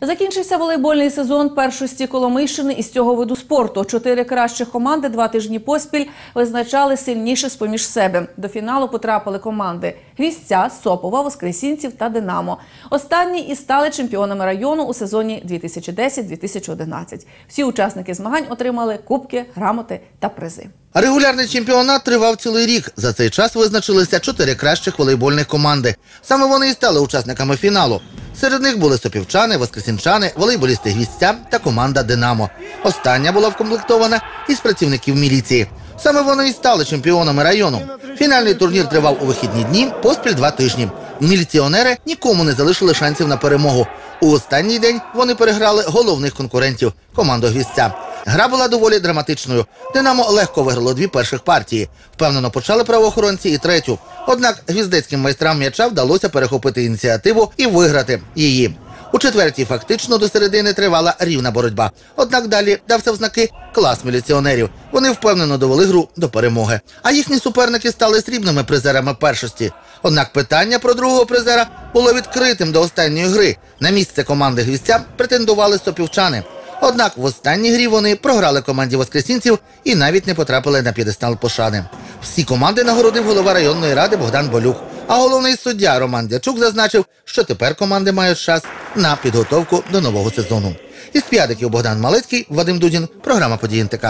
Закінчився волейбольний сезон першості Коломийщини із цього виду спорту. Чотири кращих команди два тижні поспіль визначали сильніше з-поміж себе. До фіналу потрапили команди Гвістця, Сопова, Воскресінців та Динамо. Останні і стали чемпіонами району у сезоні 2010-2011. Всі учасники змагань отримали кубки, грамоти та призи. Регулярний чемпіонат тривав цілий рік. За цей час визначилися чотири кращих волейбольних команди. Саме вони і стали учасниками фіналу. Серед них були сопівчани, воскресінчани, волейболісти гвістця та команда Динамо. Остання була вкомплектована із працівників міліції. Саме вони і стали чемпіонами району. Фінальний турнір тривав у вихідні дні поспіль два тижні. Міліціонери нікому не залишили шансів на перемогу. У останній день вони переграли головних конкурентів команду гвістця. Гра була доволі драматичною. Динамо легко виграло дві перших партії. Впевнено почали правоохоронці і третю. Однак гвіздецьким майстрам м'яча вдалося перехопити ініціативу і виграти її. У четвертій фактично до середини тривала рівна боротьба. Однак далі дався в знаки клас міліціонерів. Вони впевнено довели гру до перемоги. А їхні суперники стали срібними призерами першості. Однак питання про другого призера було відкритим до останньої гри. На місце команди гвістця претендували сопівчани. Однак в останній грі вони програли команді воскресінців і навіть не потрапили на п'єдестал пошани. Всі команди нагородив голова районної ради Богдан Болюх. А головний суддя Роман Дячук зазначив, що тепер команди мають час на підготовку до нового сезону. Із п'ятиків Богдан Малецький, Вадим Дудін, програма «Події НТК».